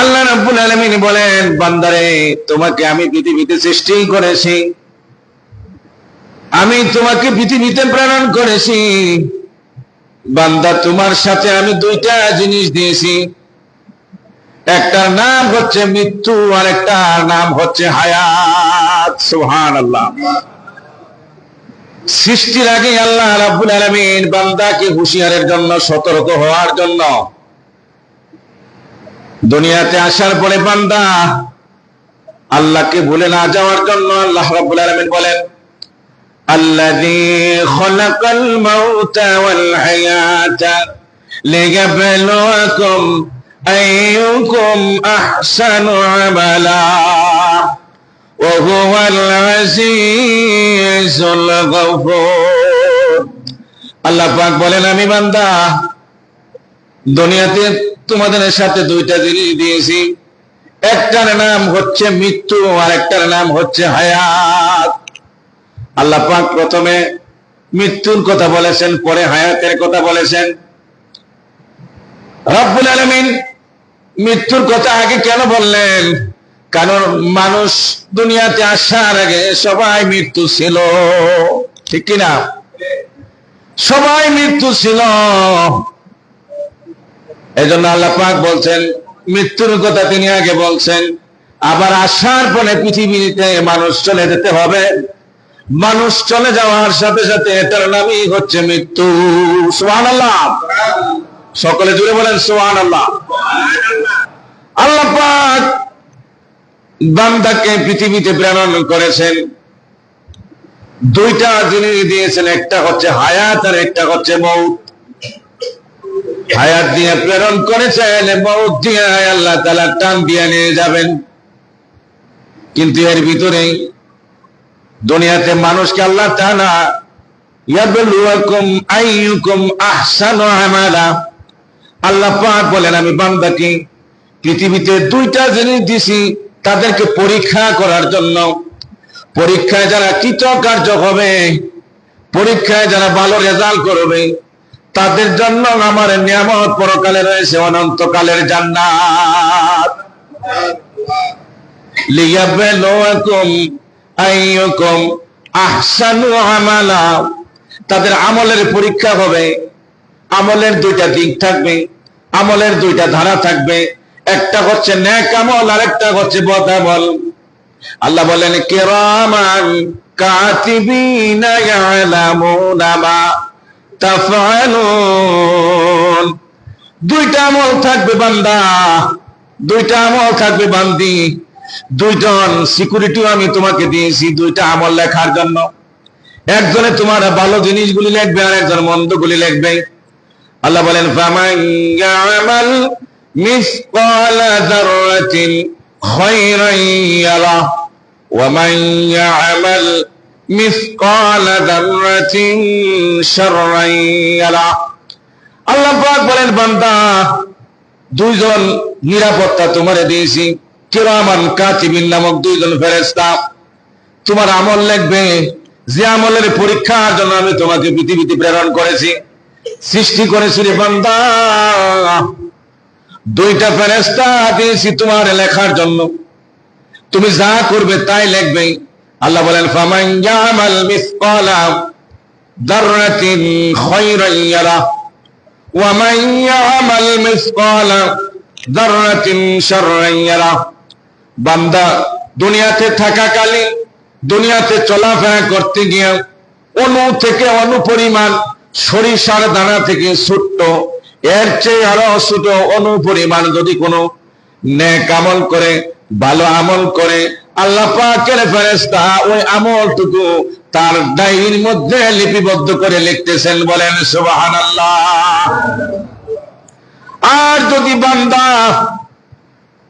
আল্লাহ রাব্বুল আলামিন বলেন, বান্দারে, তোমাকে আমি পৃথিবীতে সৃষ্টি করেছি। আমি তোমাকে পৃথিবীতে প্রেরণ করেছি। বান্দা, তোমার সাথে আমি দুইটা জিনিস দিয়েছি। একটার নাম হচ্ছে মৃত্যু আর একটার নাম হচ্ছে হায়াত। সুহান আল্লাহ সৃষ্টির আগে আল্লাহ রাব্বুল আলামিন বান্দাকে হুঁশিয়ারের জন্য, সতর্ক হওয়ার জন্য দুনিয়াতে আসার পরে বান্দা আল্লাহকে ভুলে না যাওয়ার জন্য আল্লাহ রাব্বুল আলামিন বলেন, আল্লাযী খলাকাল মাউতা ওয়াল হায়াতা লিয়াবলুয়াকুম আইয়ুকুম আহসানু আমালা, ওয়া হুয়াল আজিজুল গফুর আল্লাহ পাক বলেন, আমি বান্দা, দুনিয়াতে তোমাদের সাথে দুইটা জিনিস দিয়েছি। একটার নাম হচ্ছে মৃত্যু আর একটার নাম হচ্ছে হায়াত। আল্লাহ পাক প্রথমে মৃত্যুর কথা বলেছেন, পরে হায়াতের কথা বলেছেন। রব্বুল আলমিন মৃত্যুর কথা আগে কেন বললেন? কারণ মানুষ দুনিয়াতে আসার আগে সবাই মৃত্যু ছিল। ঠিক কিনা? সবাই মৃত্যু ছিল। এই জন্য আল্লাহ পাক বলছেন, মৃত্যুর কথা তিনি আগে বলছেন, আবার আসার পরে পৃথিবীতে মানুষ চলে যেতে হবে। মানুষ চলে যাওয়ার সাথে সাথে এটার নামই হচ্ছে মৃত্যু। সোহান আল্লাহ সকলে জুড়ে বলেন সোহান আল্লাহ আল্লাহ পাক বান্দাকে পৃথিবীতে প্রেরণ করেছেন। দুইটা জিনিস দিয়েছেন, একটা হচ্ছে হায়াত আর একটা হচ্ছে মৌত। হায়াত দিয়ে প্রেরণ করেছেন আল্লাহ তালা টান দিয়ে নিয়ে যাবেন। কিন্তু এর ভিতরেই দুনিয়াতে মানুষকে আল্লাহ দিছি, তাদেরকে পরীক্ষা করার জন্য। পরীক্ষায় যারা কৃতকার্য হবে, পরীক্ষায় যারা ভালো রেজাল্ট করবে তাদের জন্য আমার নিয়ামত পরকালে রয়েছে, অনন্তকালের জান্নাত। লিয়াবলুয়াকুম আইয়ুকুম আহসানু আমালা। তাদের আমলের পরীক্ষা হবে। আমলের দুইটা দিক থাকবে, আমলের দুইটা ধারা থাকবে। একটা হচ্ছে ন্যাক আমল আর একটা হচ্ছে বদ আমল। আল্লাহ বলেন, কিরামান কাতিবিনা ইয়ালামুনা মা তাফআলুন দুইটা আমল থাকবে বান্দা, দুইটা আমল থাকবে বান্দি। দুইজন সিকিউরিটিও আমি তোমাকে দিয়েছি দুইটা আমল লেখার জন্য। একজনে তোমার ভালো জিনিসগুলি লিখবে আর একজন মন্দগুলি লিখবে। আল্লাহ বলেন, ফামান ইয়ামাল মিসকালা যাররাতিন খায়রান ইয়ারা, ওয়া মান ইয়ামাল মিসকালা যাররাতিন শাররান ইয়ারা আল্লাহ পাক বলেন, বান্দা, দুইজন নিরাপত্তা তোমারে দিয়েছি। কিরামান কাতিবিন নামক দুইজন ফেরেস্তা তোমার আমল লিখবে যে আমলের পরীক্ষার জন্য আমি তোমাকে পৃথিবীতে প্রেরণ করেছি। সৃষ্টি করেছি রে বান্দা। দুইটা ফেরেস্তা দিয়েছি তোমার লেখার জন্য। তুমি যা করবে তাই লিখবে। আল্লাহ বলেন, ফামান ইয়ামাল মিসকালা দাররাতিন খায়রান ইয়ারা, ওয়া মান ইয়ামাল মিসকালা দাররাতিন শাররান ইয়ারা। বান্দা দুনিয়াতে থাকাকালীন, দুনিয়াতে চলাফেরা করতে গিয়ে অনু থেকে অনু পরিমাণ সরিষার দানা থেকে ছোট্ট, এর চেয়ে আরও ছোট অনু পরিমাণ যদি কোনো নেক আমল করে, ভালো আমল করে আল্লাহ পাকের ফেরেশতা ওই আমলটুকু তার ডায়েরির মধ্যে লিপিবদ্ধ করে লিখতেছেন বলেন, সুবহানাল্লাহ। আর যদি বান্দা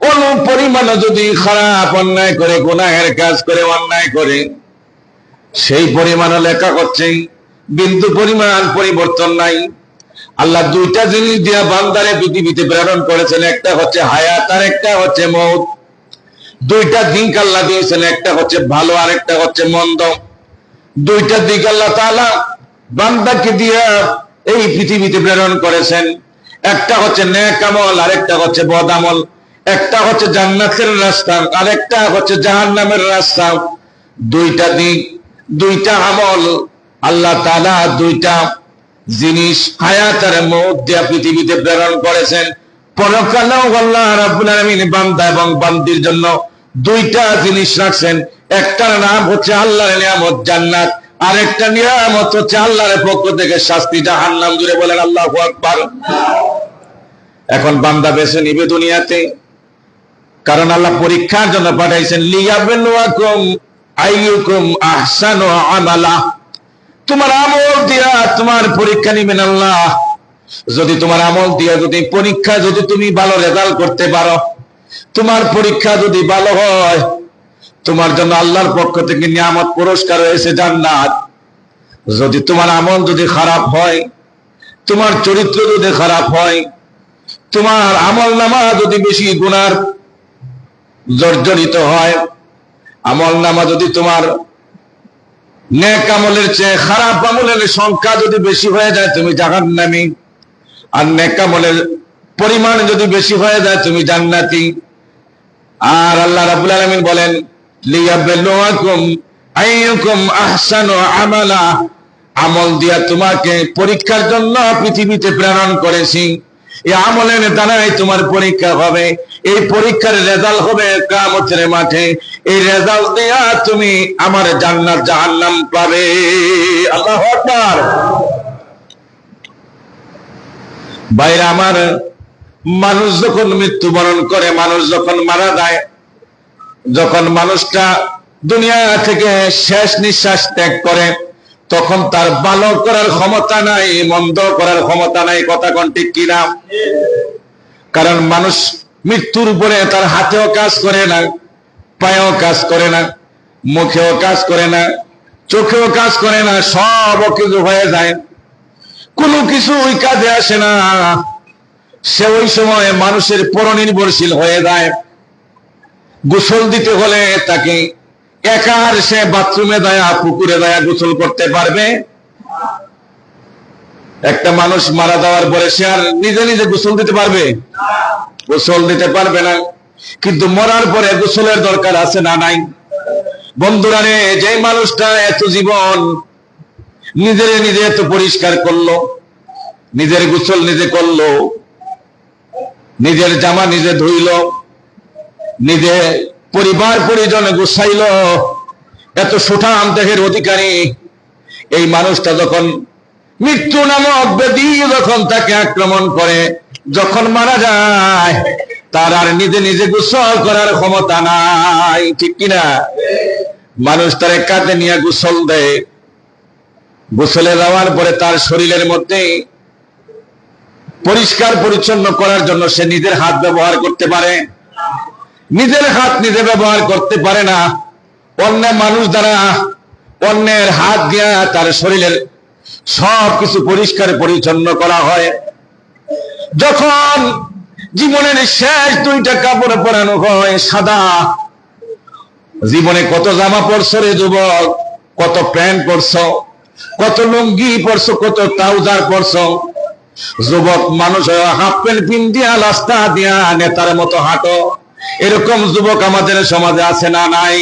কোন পরিমাণে যদি খারাপ অন্যায় করে, গুনাহের কাজ করে, অন্যায় করে, সেই পরিমাণে লেখা করছে বিন্দু পরিমাণ পরিবর্তন নাই। আল্লাহ দুইটা জিনিস দিয়া বান্দারে পৃথিবীতে প্রেরণ করেছেন, একটা হচ্ছে হায়াত আর একটা হচ্ছে মৌত। দুইটা দিক আল্লাহ দিয়েছেন, একটা হচ্ছে ভালো আর একটা হচ্ছে মন্দ। দুইটা দিক আল্লাহ তালা বান্দাকে দিয়া এই পৃথিবীতে প্রেরণ করেছেন। একটা হচ্ছে ন্যাক আমল আর একটা হচ্ছে বদ আমল। একটা হচ্ছে জান্নাতের রাস্তা আর একটা হচ্ছে জাহান নামের রাস্তা। দুইটা দিক, দুইটা আমল, আল্লাহ তালা দুইটা জিনিস হায়াতের মধ্যে পৃথিবীতে প্রেরণ করেছেন। পরকালেও আল্লাহ রাব্বুল আলামিন বান্দা এবং বান্দির জন্য দুইটা জিনিস রাখছেন। একটার নাম হচ্ছে আল্লাহর নিয়ামত জান্নাত, আরেকটা নিয়ামত হচ্ছে আল্লাহর পক্ষ থেকে শাস্তি। জাহান্নাম জুড়ে বলেন আল্লাহু আকবার। এখন বান্দা বেছে নিবে দুনিয়াতে। কারণ আল্লাহ পরীক্ষার জন্য পাঠাইছেন তোমার আমল দিয়া তোমার পরীক্ষা নিবেন আল্লাহ। যদি তোমার আমল দিয়া যদি, পরীক্ষা যদি তুমি ভালো রেজাল্ট করতে পারো তোমার পরীক্ষা যদি ভালো হয়, তোমার জন্য আল্লাহর পক্ষ থেকে নিয়ামত পুরস্কার হয়েছে জান্নাত। যদি তোমার আমল যদি খারাপ হয়, তোমার চরিত্র যদি খারাপ হয়, তোমার আমল নামা যদি বেশি গুনার জর্জরিত হয়, আমল নামা যদি তোমার নেক আমলের চেয়ে খারাপ আমলের সংখ্যা যদি বেশি হয়ে যায়, তুমি জাহান নামি আর নেক আমলের পরিমাণ যদি বেশি হয়ে যায়, তুমি জান্নাতি। আর আল্লাহ রাবুল আলমিন বলেন আমল। দিয়া তোমাকে পরীক্ষার জন্য পৃথিবীতে প্রেরণ করেছি। এই আমলের দ্বারাই তোমার পরীক্ষা হবে। এই পরীক্ষার রেজাল্ট হবে কামতের মাঠে। এই রেজাল্ট দিয়া তুমি আমার জান্নাত জাহান্নাম পাবে। আল্লাহ বাইরে আমার মানুষ যখন মৃত্যুবরণ করে, মানুষ যখন মারা যায়, যখন মানুষটা দুনিয়া থেকে শেষ নিঃশ্বাস ত্যাগ করে, তখন তার ভালো করার ক্ষমতা নাই, মন্দ করার ক্ষমতা নাই, কথা কোন ঠিক কিনা কারণ মানুষ মৃত্যুর উপরে তার হাতেও কাজ করে না, পায়েও কাজ করে না, মুখেও কাজ করে না, চোখেও কাজ করে না সব কিছু হয়ে যায়। কোনো কিছু ওই কাজে আসে না। সে ওই সময় মানুষের পরনির্ভরশীল হয়ে যায়। গোসল দিতে হলে তাকে একার সে বাথরুমে দেয়া, পুকুরে দেয়া গোসল করতে পারবে। একটা মানুষ মারা যাওয়ার পরে সে আর নিজে নিজে গোসল দিতে পারবে? গোসল দিতে পারবে না। কিন্তু মরার পরে গোসলের দরকার আছে না নাই? বন্ধুরা রে যে মানুষটা এত জীবন নিজের নিজে এত পরিষ্কার করল, নিজের গোসল নিজে করল নিজের জামা নিজে ধুইল, নিজে পরিবার পরিজন গুছাইল। এত সুঠাম দেহের অধিকারী। এই মানুষটা যখন মৃত্যু নামক ব্যাধি যখন তাকে আক্রমণ করে, যখন মারা যায়, তার আর নিজে নিজে গোসল করার ক্ষমতা নাই, ঠিক কিনা? মানুষ তার কাঁধে নিয়ে গোসল দেয়। গোসলে যাওয়ার পরে তার শরীরের মধ্যে পরিষ্কার পরিচ্ছন্ন করার জন্য সে নিজের হাত ব্যবহার করতে পারে। নিজের হাত নিজে ব্যবহার করতে পারে না। অন্য মানুষ দ্বারা অন্যের হাত দিয়া তার শরীরের সব কিছু পরিষ্কার পরিচ্ছন্ন করা হয়। যখন জীবনের শেষ দুইটা কাপড় পরানো হয় সাদা, জীবনে কত জামা পরছো রে যুবক? কত প্যান্ট পরছো? কত লুঙ্গি পরছো? কত ট্রাউজার পরছো? যুবক মানুষ হাফ প্যান্ট পিন দিয়া রাস্তা দিয়া নেতার মতো হাঁটো। এরকম যুবক আমাদের সমাজে আছে না নাই?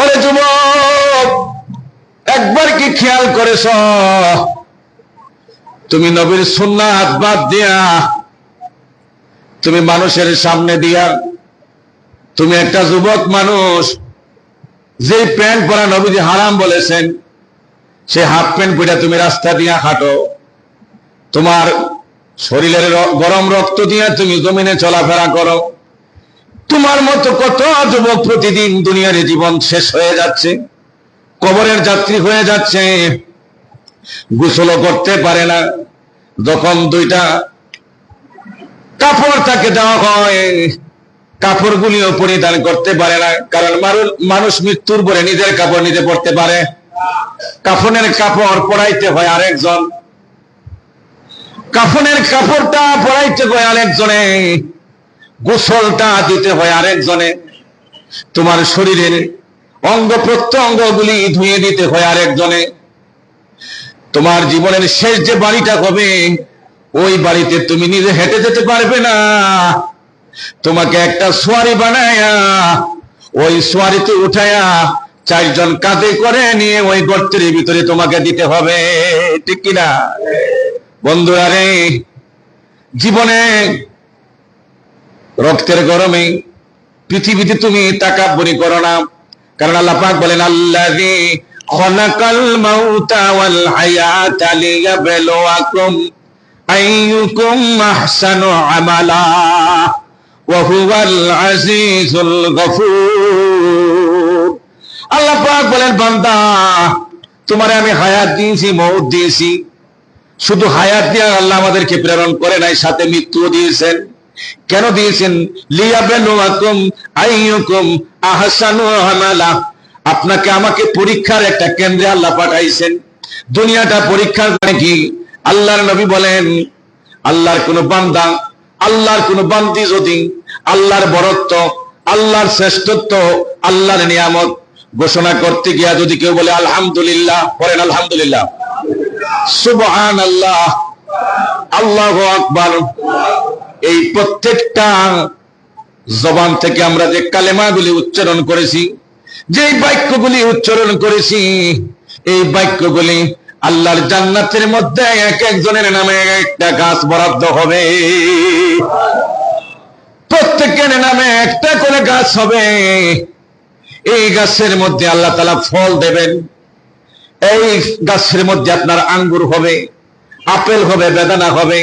ওরে যুবক, একবার কি খেয়াল করেছ? তুমি নবীর সুন্নাত বাদ দিয়া তুমি মানুষের সামনে দিয়া, তুমি একটা যুবক মানুষ যে প্যান্ট পরা নবীজি হারাম বলেছেন সে হাফ প্যান্ট পরে তুমি রাস্তা দিয়া হাঁটো। তোমার শরীরের গরম রক্ত দিয়ে তুমি জমিনে চলাফেরা করো। তোমার মতো কত যুবক প্রতিদিন দুনিয়ার জীবন শেষ হয়ে যাচ্ছে, কবরের যাত্রী হয়ে যাচ্ছে, গোসলও করতে পারে না। যখন দুইটা কাপড় তাকে দেওয়া হয়, কাপড়গুলিও পরিধান করতে পারে না, কারণ মানুষ- মৃত্যুর পরে নিজের কাপড় নিজে পরতে পারে। কাফনের কাপড় পরাইতে হয় আরেকজন। কাফনের কাপড়টা পরাইতে হয় আরেকজনে, গোসলটা দিতে হয় আরেকজনে। তোমার শরীরের অঙ্গ প্রত্যঙ্গ গুলি ধুয়ে দিতে হয় আরেকজনে। তোমার জীবনের শেষ যে বাড়িটা হবে, ওই বাড়িতে তুমি নিজে হেঁটে যেতে পারবে না। তোমাকে একটা সোয়ারি বানায়া, ওই সোয়ারিতে উঠায়া চারজন কাঁধে করে নিয়ে ওই গর্তের ভিতরে তোমাকে দিতে হবে। ঠিক কিনা? বন্ধুরা রে, জীবনে রক্তের গরমে পৃথিবীতে তুমি তাকাব্বরি করো না। কারণ আল্লাহ পাক বলেন, আল্লাযী খলাকাল মাউতা ওয়াল হায়াতা লিয়াবলুয়াকুম আইয়ুকুম আহসানু আমালা ওয়া হুয়াল আজিজুল গফুর। আল্লাহ পাক বলেন, বান্দা, তোমারে আমি হায়াত দিয়েছি, মউত দিয়েছি। শুধু হায়াত দিয়ে আল্লাহ আমাদেরকে প্রেরণ করে নাই, সাথে মৃত্যু দিয়েছেন। কেন দিয়েছেন? আপনাকে আমাকে পরীক্ষার একটা কেন্দ্রে আল্লাহ পাঠাইছেন। দুনিয়াটা পরীক্ষার মানে কি? আল্লাহর নবী বলেন, আল্লাহর কোন বান্দা, আল্লাহর কোন বান্দি যদি আল্লাহর বরত্ব, আল্লাহর শ্রেষ্ঠত্ব, আল্লাহর নিয়ামত ঘোষণা করতে গিয়া যদি কেউ বলে, আলহামদুলিল্লাহ বলেন আলহামদুলিল্লাহ। আল্লাহ আকবার। এই প্রত্যেকটা জবান থেকে আমরা যে কালেমাগুলি উচ্চারণ করেছি যে বাক্যগুলি উচ্চারণ করেছি, এই বাক্যগুলি আল্লাহর জান্নাতের মধ্যে এক একজনের নামে একটা গাছ বরাদ্দ হবে। প্রত্যেকের নামে একটা করে গাছ হবে। এই গাছের মধ্যে আল্লাহ তালা ফল দেবেন। এই গাছের মধ্যে আপনার আঙ্গুর হবে, আপেল হবে, বেদানা হবে,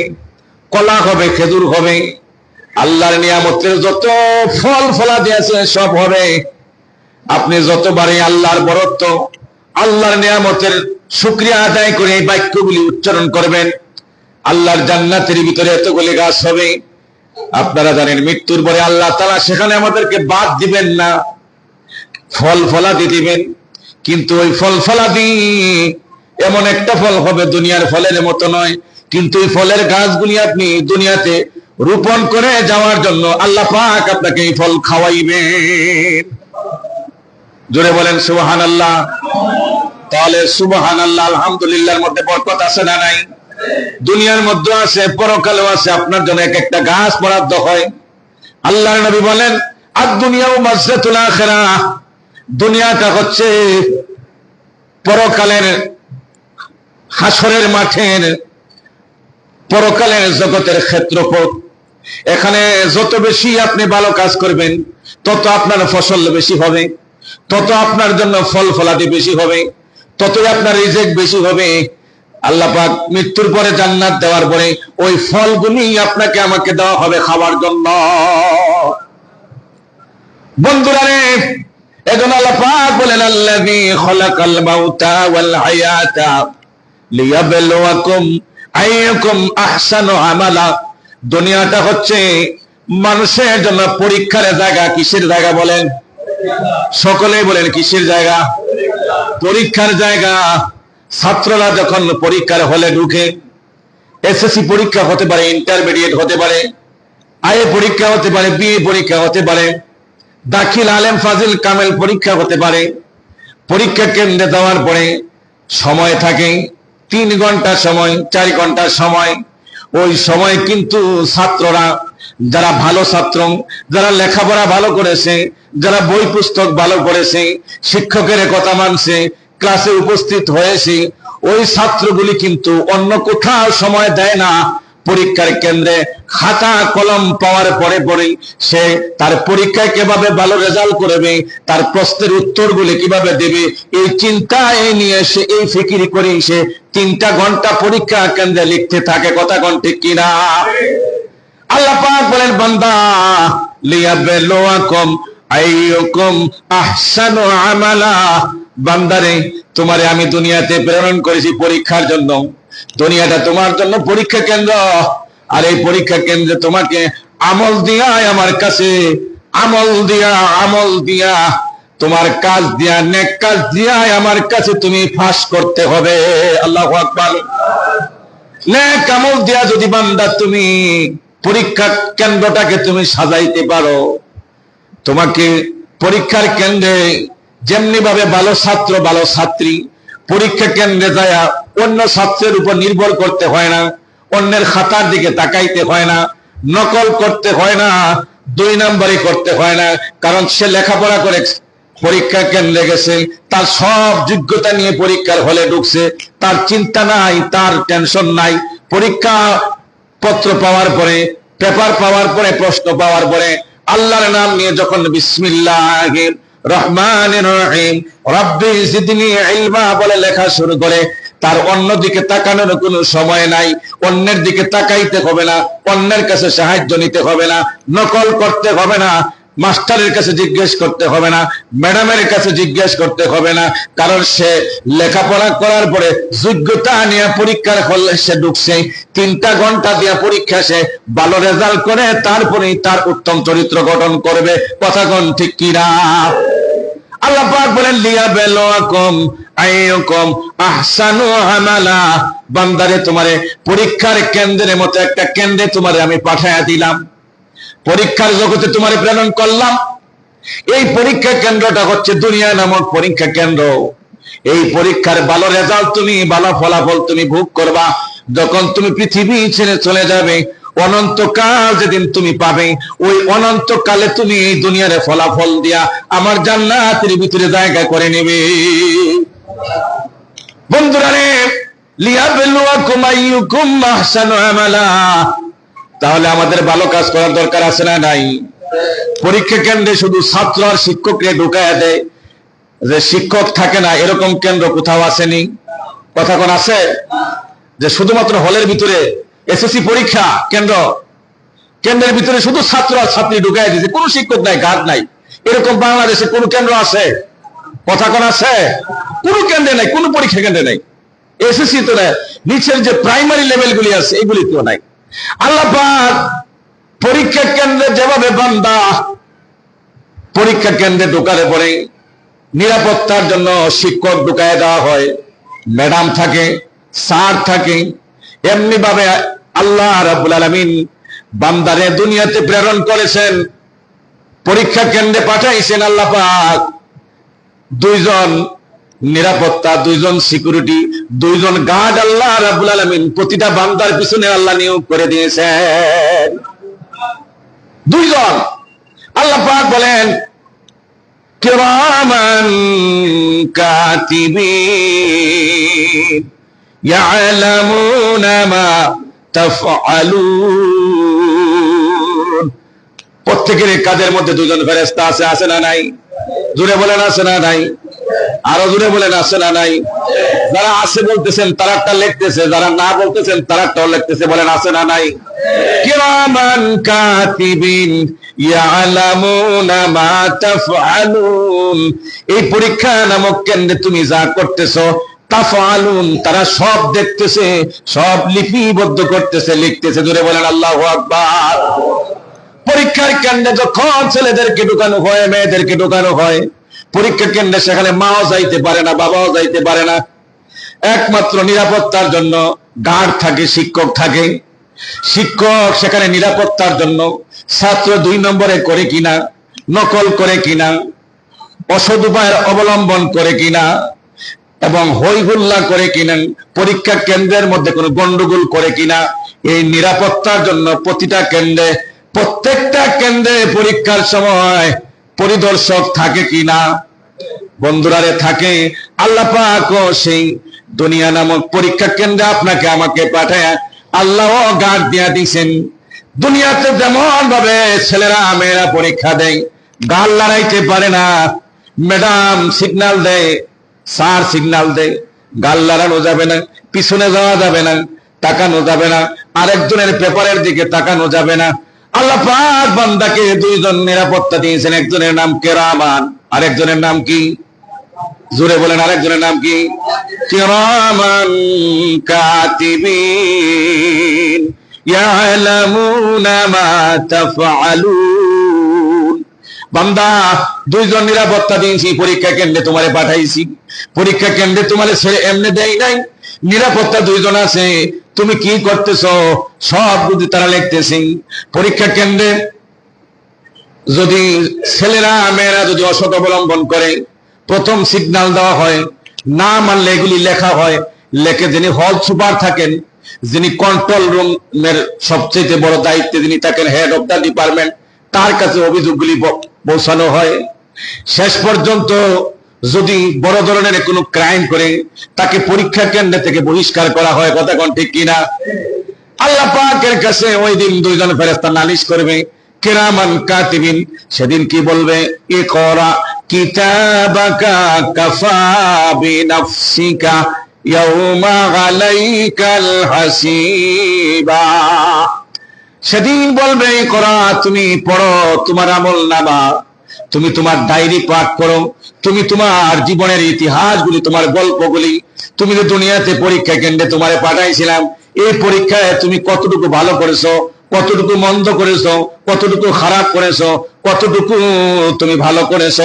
কলা হবে, খেজুর হবে। আল্লাহর নিয়ামতের যত ফল ফলা দিয়েছে সব হবে। আপনি যতবারই আল্লাহর বরত্ব, আল্লাহর নিয়ামতের শুক্রিয়া আদায় করে এই বাক্যগুলি উচ্চারণ করবেন, আল্লাহর জান্নাতের ভিতরে এতগুলি গাছ হবে। আপনারা জানেন মৃত্যুর পরে আল্লাহ তালা সেখানে আমাদেরকে বাদ দিবেন না, ফল ফলাদি দিবেন। কিন্তু ওই ফল ফলাদি এমন একটা ফল হবে দুনিয়ার ফলের মতো নয়। কিন্তু এই ফলের গাছগুলি আপনি দুনিয়াতে রোপণ করে যাওয়ার জন্য আল্লাহ পাক আপনাকে এই ফল খাওয়াইবেন। জোরে বলেন সুবহান আল্লাহ তাহলে সুবহান আল্লাহ আলহামদুলিল্লাহর মধ্যে বরকত আছে না নাই? দুনিয়ার মধ্যে আছে, পরকালেও আছে, আপনার জন্য এক একটা গাছ বরাদ্দ হয়। আল্লাহর নবী বলেন আর দুনিয়াও মসজিদুল আখেরা দুনিয়াটা হচ্ছে পরকালের হাসরের মাঠের পরকালের জগতের ক্ষেত্রপথ এখানে যত বেশি আপনি ভালো কাজ করবেন, তত আপনার ফসল বেশি হবে, তত আপনার জন্য ফল ফলাদি বেশি হবে, ততই আপনার রিজেক্ট বেশি হবে। আল্লাহ পাক মৃত্যুর পরে জান্নাত দেওয়ার পরে ওই ফলগুলি আপনাকে আমাকে দেওয়া হবে খাওয়ার জন্য। বন্ধুরা রে এজন্য আল্লাহ পাক বলেন, আল্লাযী খলাকাল মাউতা ওয়াল হায়াতা লিয়াবলুয়াকুম আইয়ুকুম আহসানু আমালা। দুনিয়াটা হচ্ছে মানুষের জন্য পরীক্ষার জায়গা, কিসের জায়গা বলেন? সকলে বলেন, কিসের জায়গা? পরীক্ষার জায়গা। ছাত্ররা যখন পরীক্ষার হলে ঢুকে, এসএসসি পরীক্ষা হতে পারে, ইন্টারমিডিয়েট হতে পারে, আইএ পরীক্ষা হতে পারে, বিএ পরীক্ষা হতে পারে দাখিল আলেম ফাজিল কামেল পরীক্ষা হতে পারে। পরীক্ষা কেন্দ্রে দেওয়ার পরে সময় থাকে, তিন ঘণ্টা সময়, চার ঘণ্টা সময়। ওই সময় কিন্তু ছাত্ররা, যারা ভালো ছাত্র, যারা লেখাপড়া ভালো করেছে, যারা বই পুস্তক ভালো করেছে, শিক্ষকের কথা মানছে, ক্লাসে উপস্থিত হয়েছে, ওই ছাত্রগুলি কিন্তু অন্য কোথাও সময় দেয় না। পরীক্ষার কেন্দ্রে খাতা কলম পাওয়ার পরে পরে সে তার পরীক্ষায় কীভাবে ভালো রেজাল্ট করবে, তার প্রশ্নের উত্তরগুলি কীভাবে দেবে, এই চিন্তা এই নিয়ে সে, এই ফিকিরি করে সে তিনটা ঘণ্টা পরীক্ষা কেন্দ্রে লিখতে থাকে। কথা ঘন্টে কিনা? আল্লাহ পাক বলেন, বান্দা, লিয়াবলুয়াকুম আইয়ুকুম আহসানু আমালা। বান্দারে, তোমারে আমি দুনিয়াতে প্রেরণ করেছি পরীক্ষার জন্য। দুনিয়াটা তোমার জন্য পরীক্ষা কেন্দ্র। আর এই পরীক্ষা কেন্দ্রে তোমাকে আমল দিয়া আমার কাছে, আমল দিয়া আমল দিয়া, তোমার কাজ দিয়া, নেক কাজ দিয়া আমার কাছে তুমি ফাঁস করতে হবে। আল্লাহ আকবার। নেক আমল দিয়া যদি বান্দা তুমি পরীক্ষা কেন্দ্রটাকে তুমি সাজাইতে পারো, তোমাকে পরীক্ষার কেন্দ্রে যেমনি ভাবে ভালো ছাত্র, ভালো ছাত্রী, পরীক্ষা কেন্দ্রে যায় অন্য ছাত্রের উপর নির্ভর করতে হয় না, অন্যের খাতার দিকে তাকাইতে হয় না, নকল করতে হয় না, দুই নাম্বারই করতে হয় না, কারণ সে লেখাপড়া করে পরীক্ষা কেন্দ্রে গেছে, তার সব যোগ্যতা নিয়ে পরীক্ষার হলে ঢুকছে, তার চিন্তা নাই, তার টেনশন নাই, পরীক্ষা পত্র পাওয়ার পরে পেপার পাওয়ার পরে, প্রশ্ন পাওয়ার পরে, আল্লাহর নাম নিয়ে যখন বিসমিল্লাহ বলে লেখা শুরু করে, তার তাকানোর কোনো সময় নাই, অন্যের দিকে তাকাইতে হবে না, অন্যের কাছে সাহায্য নিতে হবে না, নকল করতে হবে না। মাস্টারের কাছে জিজ্ঞেস করতে হবে না, ম্যাডামের কাছে জিজ্ঞেস করতে হবে না, কারণ সে লেখাপড়া করার পরে যোগ্যতা নিয়ে পরীক্ষার হলে সে ঢুকছে, তিনটা ঘণ্টা দিয়ে পরীক্ষা সে ভালো রেজাল্ট করে তারপরে তার উত্তম চরিত্র গঠন করবে। কথা কোন ঠিক কিনা আল্লাহ পাক বলেন, লিয়া বেলোয়াকুম আইয়ুকুম আহসানু আমালা। বান্দারে তোমারে, পরীক্ষার কেন্দ্রের মতো একটা কেন্দ্রে তোমারে আমি পাঠায়া দিলাম। পরীক্ষার জগতে তোমারে প্রেরণ করলাম। এই পরীক্ষা কেন্দ্রটা হচ্ছে দুনিয়া নামক পরীক্ষা কেন্দ্র। এই পরীক্ষার ভালো রেজাল্ট তুমি, ভালো ফলাফল তুমি ভোগ করবা। যখন তুমি পৃথিবী ছেড়ে চলে যাবে, অনন্তকাল যেদিন তুমি পাবে, ওই অনন্তকালে তুমি এই দুনিয়ারে ফলাফল দিয়া আমার জান্নাতের ভিতরে জায়গা করে নেবে। বন্ধুরা রে, লিয়াবলুয়াকুম আইয়ুকুম আহসানু আমালা। তাহলে আমাদের ভালো কাজ করার দরকার আছে না নাই? পরীক্ষা কেন্দ্রে শুধু ছাত্র আর শিক্ষককে ঢুকায় দেয়। যে শিক্ষক থাকে না, এরকম কেন্দ্র কোথাও আসেনি। কথা কোন আছে? যে শুধুমাত্র হলের ভিতরে এসএসসি পরীক্ষা কেন্দ্র, কেন্দ্রের ভিতরে শুধু ছাত্র আর ছাত্রী ঢুকায় দিয়েছে, কোনো শিক্ষক নাই, গার্ড নাই। এরকম বাংলাদেশে কোন কেন্দ্র আছে? কথা কোন আছে? কোন কেন্দ্রে নাই, কোন পরীক্ষা কেন্দ্রে নাই। এসএসসি তো না নিচের যে প্রাইমারি লেভেলগুলি আছে এগুলি তো নাই। আল্লাহ পাক পরীক্ষা কেন্দ্রে যেভাবে বান্দা পরীক্ষা কেন্দ্রে ঢোকারে পরে নিরাপত্তার জন্য শিক্ষক ঢুকায় দেওয়া হয়, ম্যাডাম থাকে, স্যার থাকে এমনি ভাবে আল্লাহ রাবুল আলমিন বান্দারে দুনিয়াতে প্রেরণ করেছেন, পরীক্ষা কেন্দ্রে পাঠাইছেন আল্লাহ পাক। দুইজন নিরাপত্তা, দুইজন সিকিউরিটি দুইজন গার্ড আল্লাহ রাবুল আলমিন প্রতিটা বান্দার পিছনে আল্লাহ নিয়োগ করে দিয়েছেন। দুইজন। আল্লাহ পাক বলেন, কিরামান কাতিবিন ইয়ালামুনা মা তাফআলুন। প্রত্যেকের কাজের মধ্যে দুজন ফেরেশতা আছে আছে না নাই? জুড়ে বলেন, আছে না নাই? আরও জুড়ে বলেন, আছে না নাই? যারা আছে বলতেছেন তারাটা লিখতেছে, যারা না বলতেছেন তারাটাও লিখতেছে, বলেন, আছে না নাই? কিরামান কাতিবিন মা তাফআলুন। এই পরীক্ষা নামক কেন্দ্রে তুমি যা করতেছো, তাফআলুন, তারা সব দেখতেছে, সব লিপিবদ্ধ করতেছে, লিখতেছে জুড়ে বলেন, আল্লাহু আকবার। পরীক্ষার কেন্দ্রে যখন ছেলেদেরকে ঢুকানো হয়, মেয়েদেরকে ঢুকানো হয় পরীক্ষা কেন্দ্রে সেখানে মাও যাইতে পারে না, বাবাও যাইতে পারে না। একমাত্র নিরাপত্তার জন্য গার্ড থাকে, শিক্ষক থাকে। শিক্ষক সেখানে নিরাপত্তার জন্য ছাত্র দুই নম্বরে করে কিনা, নকল করে কিনা অসদ উপায়ের অবলম্বন করে কিনা, এবং হই হুল্লা করে কিনা, পরীক্ষা কেন্দ্রের মধ্যে কোনো গন্ডগোল করে কিনা, এই নিরাপত্তার জন্য প্রতিটা কেন্দ্রে, প্রত্যেকটা কেন্দ্রে পরীক্ষার সময় পরিদর্শক থাকে কি কিনা বন্ধুরারে থাকে, আল্লাহ পাক সেই দুনিয়া নামক পরীক্ষা কেন্দ্রে আপনাকে আমাকে পাঠায় আল্লাহ গার্ড দিয়া দিছেন। দুনিয়াতে যেমন ভাবে ছেলেরা, মেয়েরা পরীক্ষা দেয়, গাল লড়াইতে পারে না, ম্যাডাম সিগন্যাল দেয়, স্যার সিগন্যাল দেয়, গাল লড়ানো যাবে না, পিছনে যাওয়া যাবে না, তাকানো যাবে না, আরেকজনের পেপারের দিকে তাকানো যাবে না আল্লাহ পাক বান্দাকে দুইজন নিরাপত্তা দিয়েছেন, একজনের নাম কেরামান, আরেকজনের নাম কি? জোরে বলেন, আরেকজনের নাম কি? কিরামান কাতিবিন, ইয়ালামুনা মা বান্দা, দুইজন নিরাপত্তা দিয়েছি, পরীক্ষা কেন্দ্রে তোমারে পাঠাইছি। পরীক্ষা কেন্দ্রে তোমারে ছেড়ে এমনি দেয় নাই। নিরাপত্তা দুইজন আছে তুমি কি করতেছ? সব বুদ্ধি তারা লিখতেছি। পরীক্ষা কেন্দ্রে যদি ছেলেরা, মেয়েরা যদি অসৎ অবলম্বন করে, প্রথম সিগন্যাল দেওয়া হয়, না মানলে এগুলি লেখা হয়। লেখে যিনি হল সুপার থাকেন, যিনি কন্ট্রোল রুমের সবচেয়ে বড় দায়িত্বে যিনি থাকেন হেড অফ দ্য ডিপার্টমেন্ট তার কাছে অভিযোগগুলি পৌঁছানো হয়। শেষ পর্যন্ত যদি বড় ধরনের কোনো ক্রাইম করে, তাকে পরীক্ষা কেন্দ্র থেকে বহিষ্কার করা হয়, কথা কোন ঠিক কিনা? আল্লাহ পাকের কাছে ওই দিন দুইজন ফেরেস্তা নালিশ করবে, কেরামান কাতিবিন, সেদিন কি বলবে? এ করা কিতাবাকা কাফা বিনাফসিকা, ইয়াউমা আলাইকাল হাসিবা। সেদিন বলবে "এ করা তুমি পড়ো, তোমার আমল নামা। তুমি তোমার ডায়েরি পাঠ করো, তুমি তোমার জীবনের ইতিহাসগুলি, তোমার গল্পগুলি, তুমি যে দুনিয়াতে পরীক্ষা কেন্দ্রে তোমারে পাঠাইছিলাম, এই পরীক্ষায় তুমি কতটুকু ভালো করেছ, কতটুকু মন্দ করেছ, কতটুকু খারাপ করেছ, কতটুকু তুমি ভালো করেছ,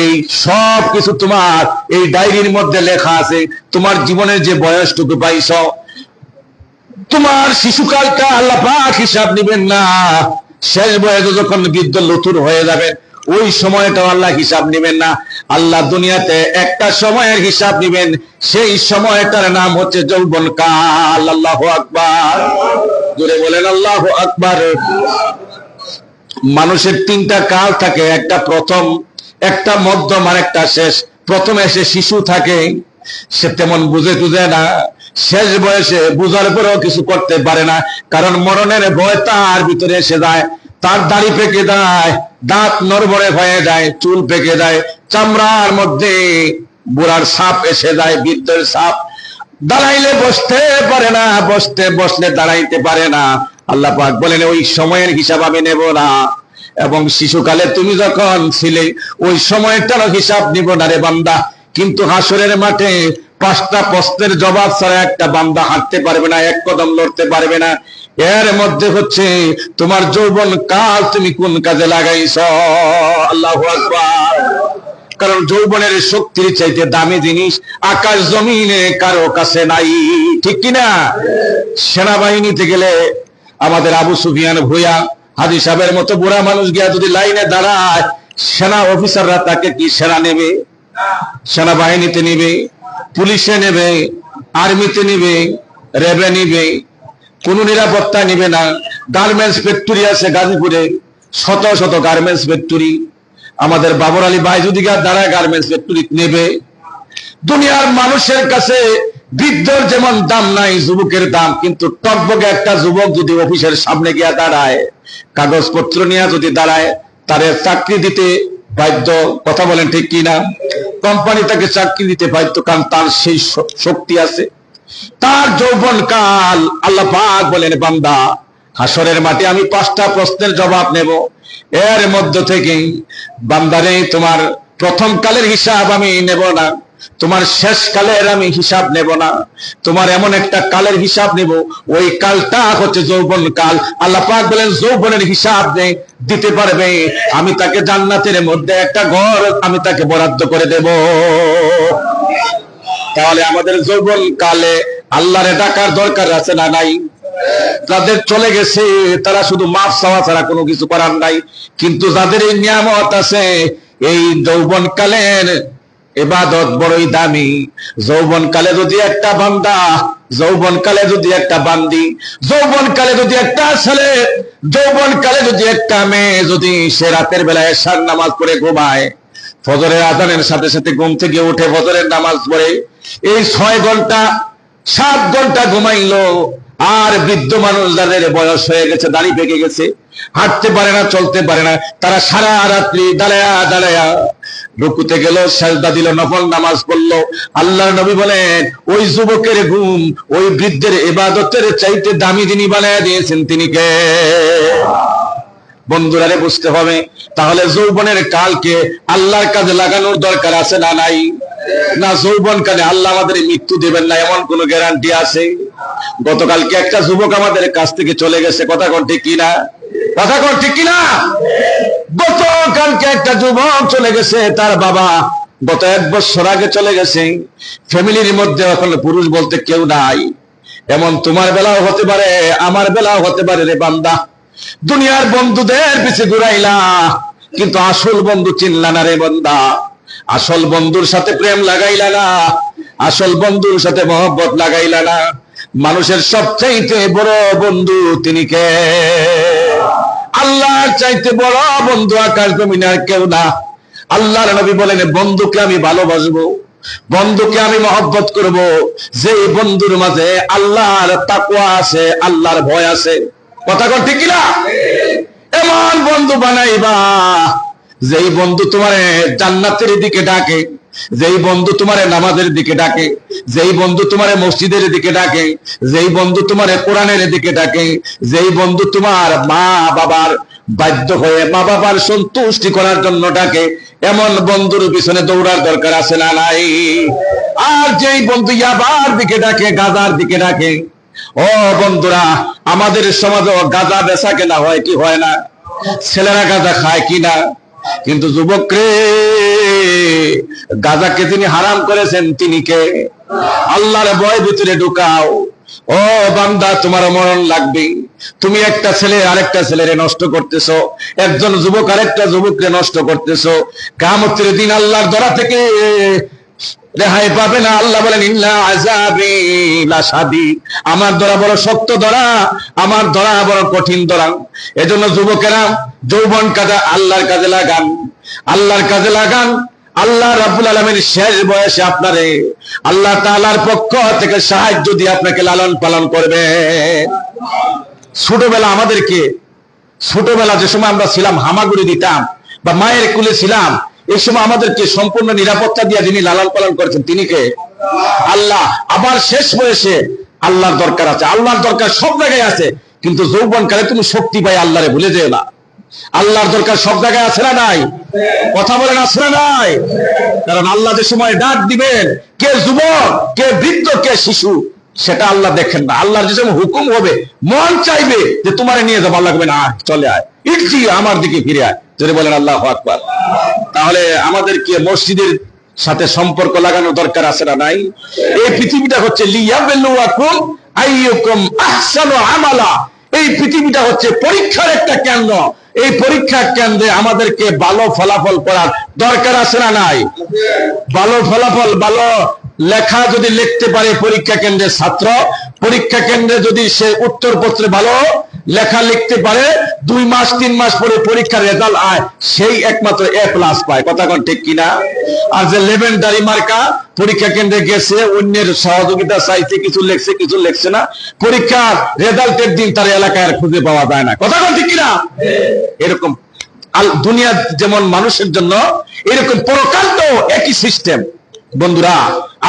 এই সব কিছু তোমার এই ডায়েরির মধ্যে লেখা আছে, তোমার জীবনের যে বয়সটুকু পাইছো, তোমার শিশুকালটা আল্লাহ পাক হিসাব নিবেন না, শেষ বয়সে যখন বৃদ্ধ লতুর হয়ে যাবে ওই সময়টা আল্লাহ হিসাব নিবেন না। আল্লাহ দুনিয়াতে একটা সময়ের হিসাব নিবেন। সেই সময়টার নাম হচ্ছে যৌবন কাল। আল্লাহ আকবার। জোরে বলেন, আল্লাহ আকবার। মানুষের তিনটা কাল থাকে, একটা প্রথম, একটা মধ্যম আর একটা শেষ। প্রথমে সে শিশু থাকে, সে তেমন বুঝে টুঝে না। শেষ বয়সে বুঝার পরেও কিছু করতে পারে না, কারণ মরণের ভয় তার ভিতরে এসে যায়। তার দাড়ি পেকে যায় দাঁত নরবরে হয়ে যায়, চুল পেকে যায় চামড়ার মধ্যে বুড়ার সাপ এসে যায়, বৃদ্ধের সাপ। দাঁড়াইলে বসতে পারে না, বসতে বসলে দাঁড়াইতে পারে না। আল্লাহ পাক বলেন, ওই সময়ের হিসাব আমি নেব না। এবং শিশুকালে তুমি যখন ছিলে, ওই সময়টারও হিসাব নিব না রে বান্দা। কিন্তু হাসরের মাঠে পাঁচটা প্রশ্নের জবাব ছাড়া একটা বান্দা হাঁটতে পারবে না, এক কদম লড়তে পারবে না। এর মধ্যে হচ্ছে তোমার যৌবন কাল তুমি কোন কাজে লাগাইছ? আল্লাহ কারণ যৌবনের শক্তির চাইতে দামি জিনিস আকাশ জমিনে কারও কাছে নাই। ঠিক কিনা? সেনাবাহিনীতে গেলে আমাদের আবু সুফিয়ান ভুইয়া হাজি সাহেবের মতো বুড়া মানুষ গিয়া যদি লাইনে দাঁড়ায়, সেনা অফিসাররা তাকে কি সেনা নেবে? সেনাবাহিনীতে নিবে, পুলিশে নেবে, আর্মিতে নিবে, রেবে নিবে কোন নিরাপত্তা নিবে না। গার্মেন্টস ফ্যাক্টরি আছে গাজীপুরে। শত শত গার্মেন্টস ফ্যাক্টরি আমাদের বাবর আলী যদি দাঁড়ায় গার্মেন্টস ফ্যাক্টরি নেবে। দুনিয়ার মানুষের কাছে বৃদ্ধর যেমন দাম নাই, যুবকের দাম, কিন্তু টকবকে একটা যুবক যদি অফিসের সামনে গিয়া দাঁড়ায়, কাগজপত্র নিয়ে যদি দাঁড়ায়, তারে চাকরি দিতে বাধ্য। কথা বলেন ঠিক কি না কোম্পানি তাকে চাকরি দিতে বাধ্য, কারণ তার সেই শক্তি আছে। তার যৌবন কাল আল্লাহ পাক বলেন, বান্দা, হাসরের মাঠে আমি পাঁচটা প্রশ্নের জবাব নেব। এর মধ্য থেকে বান্দারে তোমার প্রথম কালের হিসাব আমি নেব না। তোমার শেষ কালের আমি হিসাব নেব না। তোমার এমন একটা কালের হিসাব নেব, ওই কালটা হচ্ছে যৌবন কাল। আল্লাহ পাক বলেন, যৌবনের হিসাব নেই দিতে পারবে, আমি তাকে জান্নাতের মধ্যে একটা ঘর আমি তাকে বরাদ্দ করে দেব। তাহলে আমাদের যৌবন কালে আল্লাহরে ডাকার দরকার আছে না নাই? যাদের চলে গেছে, তারা শুধু মাফ চাওয়া ছাড়া কোনো কিছু করার নাই। কিন্তু যাদের এই নিয়ামত আছে, এই যৌবন কালের এবাদত বড়ই দামি। যৌবন কালে যদি একটা বান্দা, যৌবন কালে যদি একটা বান্দি, যৌবন কালে যদি একটা ছেলে, যৌবন কালে যদি একটা মেয়ে যদি সে রাতের বেলায় সার নামাজ পড়ে ঘুমায়, ফজরের আজানের সাথে সাথে ঘুম থেকে উঠে ফজরের নামাজ পড়ে এই ছয় ঘণ্টা, সাত ঘণ্টা ঘুমাইলো, আর বৃদ্ধ মানুষ যাদের বয়স হয়ে গেছে, দাড়ি পেকে গেছে। হাঁটতে পারে না, চলতে পারে না। তারা সারা রাত্রি দাঁড়ায়া দাঁড়ায়া রুকুতে গেল, সাজদা দিল, নফল নামাজ পড়ল। আল্লাহ নবী বলেন, ওই যুবকের ঘুম, ওই বৃদ্ধের এবাদতের চাইতে দামি যিনি বানায় দিয়েছেন। তিনি কে? বন্ধুরারে বুঝতে হবে। তাহলে যৌবনের কালকে আল্লাহর কাজে লাগানোর দরকার আছে না নাই? না, যৌবন কালে আল্লাহ আমাদের মৃত্যু দেবেন না, এমন কোন গ্যারান্টি আছে? গতকালকে একটা যুবক আমাদের কাছ থেকে চলে গেছে, কথা কোন ঠিক কিনা? কথা কোন ঠিক কিনা? গতকালকে একটা যুবক চলে গেছে, তার বাবা গত এক বছর আগে চলে গেছে। ফ্যামিলির মধ্যে এখন পুরুষ বলতে কেউ নাই। এমন তোমার বেলাও হতে পারে, আমার বেলাও হতে পারে রে বান্দা। দুনিয়ার বন্ধুদের পিছে ঘুরাইলা, কিন্তু আসল বন্ধু চিনলা না রে বন্দা। আসল বন্ধুর সাথে প্রেম লাগাইলা না, আসল বন্ধুর সাথে মহব্বত লাগাইলা না। মানুষের সবচাইতে বড় বন্ধু তিনি কে? আল্লাহর চাইতে বড় বন্ধু আকাশ জমিনে আর কেউ না। আল্লাহর নবী বলেন, বন্ধুকে আমি ভালোবাসবো, বন্ধুকে আমি মহব্বত করব। যে বন্ধুর মাঝে আল্লাহর তাকুয়া আছে, আল্লাহর ভয় আছে। কথা কর ঠিক কিনা? এমন বন্ধু বানাইবা। যেই বন্ধু তোমার জান্নাতের দিকে ডাকে, যেই বন্ধু তোমার নামাজের দিকে ডাকে, যেই বন্ধু তোমার মসজিদের দিকে ডাকে, যেই বন্ধু তোমার কোরআনের দিকে ডাকে, যেই বন্ধু তোমার মা বাবার বাধ্য হয়ে মা বাবার সন্তুষ্টি করার জন্য ডাকে, এমন বন্ধুর পিছনে দৌড়ার দরকার আছে না নাই? আর যেই বন্ধু ইয়াবার দিকে ডাকে, গাজার দিকে ডাকে, ও বন্ধুরা, আমাদের সমাজে গাঁজা বেচা কেনা হয় কি হয় না? ছেলেরা গাঁজা খায় কি না? কিন্তু যুবক রে গাঁজাকে তিনি হারাম করেছেন, তিনি কে? আল্লাহর ভয় ভিতরে ঢুকাও। ও বান্দা, তোমার মরণ লাগবে। তুমি একটা ছেলে, আরেকটা ছেলেরে নষ্ট করতেছো। একজন যুবক, আরেকটা যুবককে নষ্ট করতেছো। কামতের দিন আল্লাহর ধরা থেকে রেহাই পাবে না। আল্লাহ বলেন আমার ধরা বড় শক্ত ধরা আমার ধরা বড় কঠিন ধরা এজন্য যুবকেরা যৌবন কাজে আল্লাহর কাজে লাগান, আল্লাহর কাজে লাগান। আল্লাহ রাব্বুল আলামিন শেষ বয়সে আপনারে আল্লাহ তাআলার পক্ষ থেকে সাহায্য দিয়ে আপনাকে লালন পালন করবে। ছোটবেলা আমাদেরকে, ছোটবেলা যে সময় আমরা ছিলাম, হামাগুড়ি দিতাম বা মায়ের কুলে ছিলাম, এই সময় আমাদেরকে সম্পূর্ণ নিরাপত্তা দিয়ে যিনি লালন পালন করেছেন তিনি কে? আল্লাহ। আবার শেষ বয়সে আল্লাহর দরকার আছে। আল্লাহর দরকার সব জায়গায় আছে। কিন্তু যৌবনকালে তুমি শক্তি পাই আল্লাহরে ভুলে যেও না। আল্লাহর দরকার সব জায়গায় আছে না নাই? কথা বলেন, আছে না নাই? কারণ আল্লাহ যে সময় ডাক দিবেন, কে যুবক, কে বৃদ্ধ, কে শিশু, সেটা আল্লাহ দেখেন না। আল্লাহর যে হুকুম হবে, মন চাইবে যে তোমারে নিয়ে যাব। আল্লাহ বলবেন আয়, চলে আয়। ইটছি আমার দিকে ফিরে আয়। যদি বলেন, আল্লাহ আকবার। তাহলে আমাদেরকে মসজিদের সাথে সম্পর্ক লাগানো দরকার আছে না নাই? এই পৃথিবীটা হচ্ছে আমালা। এই পৃথিবীটা হচ্ছে পরীক্ষার একটা কেন্দ্র। এই পরীক্ষা কেন্দ্রে আমাদেরকে ভালো ফলাফল করার দরকার আছে না নাই? ভালো ফলাফল, ভালো লেখা যদি লিখতে পারে পরীক্ষা কেন্দ্রের ছাত্র, পরীক্ষা কেন্দ্রে যদি সে উত্তরপত্রে ভালো লেখা লিখতে পারে দুই মাস, তিন মাস পরে পরীক্ষার রেজাল্ট আয়, সেই একমাত্র এ প্লাস পায়। কথা কোন ঠিক কিনা? আর যে লেভেন দাড়ি মার্কা পরীক্ষা কেন্দ্রে গেছে, অন্যের সহযোগিতা চাইছে, কিছু লেখছে কিছু লেখছে না, পরীক্ষার রেজাল্টের দিন তার এলাকায় আর খুঁজে পাওয়া যায় না। কথা কোন ঠিক কিনা? এরকম দুনিয়া যেমন মানুষের জন্য এরকম পরকাল তো একই সিস্টেম বন্ধুরা,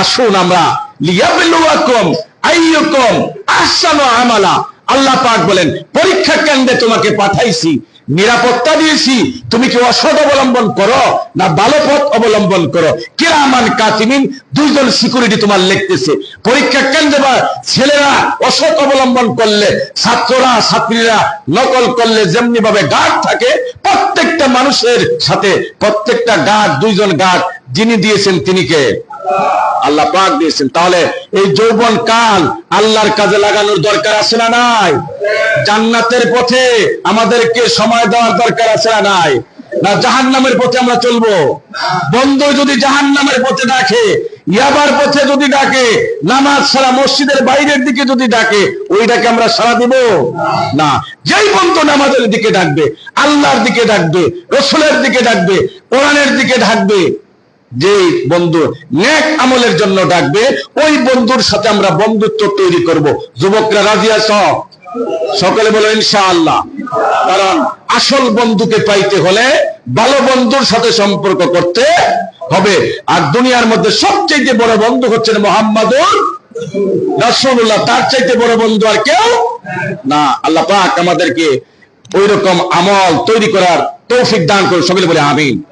আসুন আমরা, লিয়াবিলুয়াকুম, আইয়ুকুম, আহসানু আমালা আল্লাহ পাক বলেন, পরীক্ষা কেন্দ্রে তোমাকে পাঠাইছি, নিরাপত্তা দিয়েছি, তুমি কি অসৎ অবলম্বন করো না ভালো পথ অবলম্বন করো? কিরামান কাতিমিন, দুইজন সিকিউরিটি তোমার লিখতেছে। পরীক্ষা কেন্দ্রে বা ছেলেরা অসৎ অবলম্বন করলে, ছাত্ররা, ছাত্রীরা নকল করলে যেমনি ভাবে গার্ড থাকে, প্রত্যেকটা মানুষের সাথে প্রত্যেকটা গার্ড দুইজন গার্ড যিনি দিয়েছেন তিনি কে? আল্লাহ পাক দিয়েছেন। তাহলে এই যৌবন কাল আল্লাহর কাজে লাগানোর দরকার আছে না নাই? জান্নাতের পথে আমাদেরকে সময় দেওয়ার দরকার আছে না নাই? না জাহান নামের পথে আমরা চলবো? বন্ধু যদি জাহান নামের পথে ডাকে, ইয়াবার পথে যদি ডাকে, নামাজ সারা মসজিদের বাইরের দিকে যদি ডাকে, ওইটাকে আমরা সারা দিব? না। যেই বন্ধু নামাজের দিকে ডাকবে, আল্লাহর দিকে ডাকবে, রসুলের দিকে ডাকবে, কোরআনের দিকে ডাকবে যে বন্ধু নেক আমলের জন্য ডাকবে, ওই বন্ধুর সাথে আমরা বন্ধুত্ব তৈরি করব। যুবকরা রাজি আছ? সকলে বলো, ইনশাআল্লাহ। কারণ আসল বন্ধুকে পাইতে হলে ভালো বন্ধুর সাথে সম্পর্ক করতে হবে। আর দুনিয়ার মধ্যে সবচেয়ে বড় বন্ধু হচ্ছেন মোহাম্মদুর রাসূলুল্লাহ। তার চাইতে বড় বন্ধু আর কেউ না। আল্লাহ পাক আমাদেরকে ওই রকম আমল তৈরি করার তৌফিক দান করে সকলে বলে, আমিন।